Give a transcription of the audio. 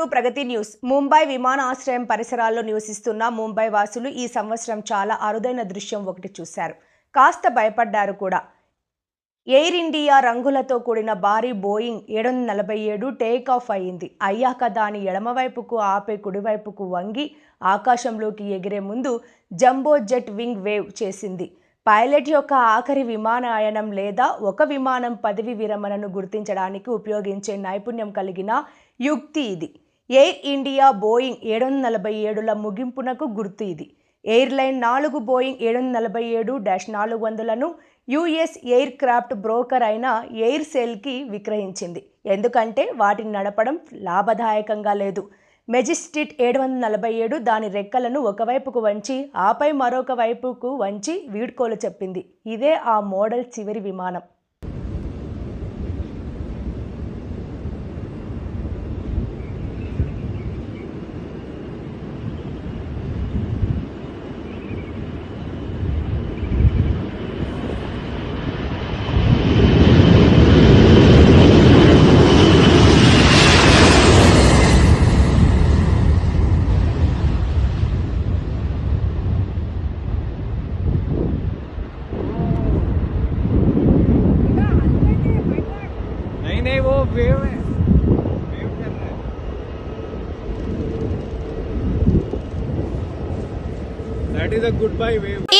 To Pragathi news. Mumbai విమానాశ్రయం పరిసరాల్లో నివసిస్తున్న ముంబై వాసులు ఈ సంవత్సరం చాలా అరుదైన దృశ్యం ఒకటి చూశారు. కాస్త భయపడ్డారు కూడా. ఎయిర్ ఇండియా రంగులతో కూడిన భారీ బోయింగ్ ఏడు వందల నలభై ఏడు టేక్ ఆఫ్ అయింది అయ్యాక దాని ఎడమవైపుకు ఆపే కుడివైపుకు వంగి ఆకాశంలోకి ఎగిరే ముందు జంబో జెట్ వింగ్ వేవ్ చేసింది. పైలట్ యొక్క ఆఖరి విమానాయనం లేదా ఒక విమానం పదవి విరమణను గుర్తించడానికి ఉపయోగించే నైపుణ్యం కలిగిన యుక్తి ఇది. ఎయిర్ ఇండియా బోయింగ్ ఏడు వందల నలభై ఏడుల ముగింపునకు గుర్తు ఇది. ఎయిర్లైన్ నాలుగు బోయింగ్ ఏడు వందల నలభై ఏడు డాష్ నాలుగు వందలను యుఎస్ ఎయిర్ క్రాఫ్ట్ బ్రోకర్ అయిన ఎయిర్ సెల్కి విక్రయించింది. ఎందుకంటే వాటిని నడపడం లాభదాయకంగా లేదు. మెజిస్టిట్ ఏడు వందల నలభై ఏడు దాని రెక్కలను ఒకవైపుకు వంచి ఆపై మరొక వైపుకు వంచి వీడ్కోలు చెప్పింది. ఇదే ఆ మోడల్ చివరి విమానం. नहीं वो वेव है। Goodbye way